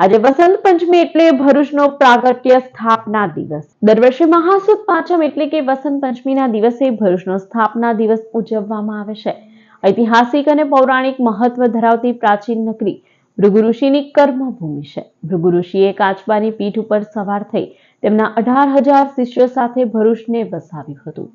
આજે વસંત પંચમી એટલે ભરૂચનો પ્રાગટ્ય સ્થાપના દિવસ. દર વર્ષે મહાસુદ પાંચમ એટલે કે વસંત પંચમીના દિવસે ભરૂચનો સ્થાપના દિવસ ઉજવવામાં આવે છે. ઐતિહાસિક અને પૌરાણિક મહત્વ ધરાવતી પ્રાચીન નગરી ભૃગુઋષિની કર્મભૂમિ છે. ભૃગુઋષિએ કાચબાની પીઠ ઉપર સવાર થઈ તેમના અઢાર હજાર શિષ્યો સાથે ભરૂચને વસાવ્યું હતું.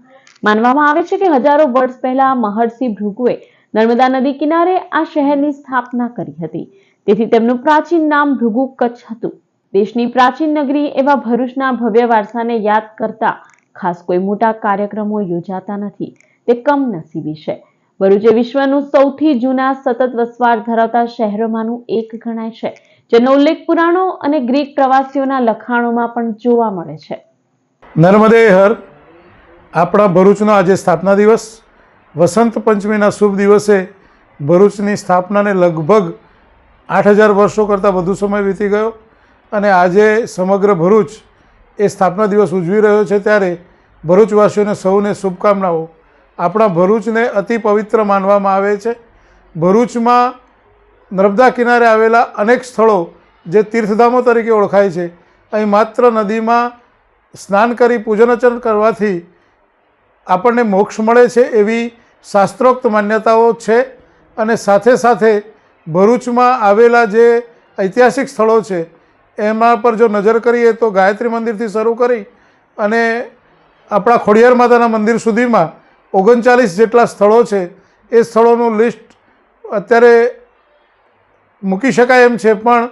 માનવામાં આવે છે કે હજારો વર્ષ પહેલા મહર્ષિ ભૃગુએ નર્મદા નદી કિનારે આ શહેરની સ્થાપના કરી હતી. તેથી તેમનું પ્રાચીન નામ ભૃગુ કચ્છ હતું. દેશની પ્રાચીન નગરી એવા ભરૂચના ભવ્ય વારસાને યાદ કરતા ખાસ કોઈ મોટા કાર્યક્રમો યોજાતા નથી. તે કમનસીબી છે. ભરૂચ વિશ્વનું સૌથી જૂના સતત વસવાટ ધરાવતા શહેરોમાંનું એક ગણાય છે, જેનો ઉલ્લેખ પુરાણો અને ગ્રીક પ્રવાસીઓના લખાણોમાં પણ જોવા મળે છે. નર્મદે હર, આપણા ભરૂચનો આજે સ્થાપના દિવસ. વસંત પંચમીના શુભ દિવસે ભરૂચની સ્થાપનાને લગભગ આઠ હજાર વર્ષો કરતાં વધુ સમય વીતી ગયો અને આજે સમગ્ર ભરૂચ એ સ્થાપના દિવસ ઉજવી રહ્યો છે ત્યારે ભરૂચવાસીઓને સૌને શુભકામનાઓ. આપણા ભરૂચને અતિ પવિત્ર માનવામાં આવે છે. ભરૂચમાં નર્મદા કિનારે આવેલા અનેક સ્થળો જે તીર્થધામો તરીકે ઓળખાય છે, અહીં માત્ર નદીમાં સ્નાન કરી પૂજન અર્ચન કરવાથી આપણને મોક્ષ મળે છે એવી શાસ્ત્રોક્ત માન્યતાઓ છે અને સાથે સાથે ભરૂચમાં આવેલા જે ઐતિહાસિક સ્થળો છે, એમાં પર જો નજર કરીએ તો ગાયત્રી મંદિરથી શરૂ કરી અને આપણા ખોડિયાર માતાના મંદિર સુધીમાં ઓગણચાલીસ જેટલા સ્થળો છે, એ સ્થળોનું લિસ્ટ અત્યારે મૂકી શકાય એમ છે, પણ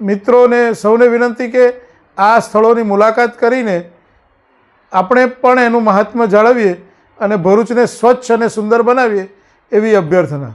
મિત્રોને સૌને વિનંતી કે આ સ્થળોની મુલાકાત કરીને આપણે પણ એનું મહાત્મ્ય જાળવીએ અને ભરૂચને સ્વચ્છ અને સુંદર બનાવીએ એવી અભ્યર્થના.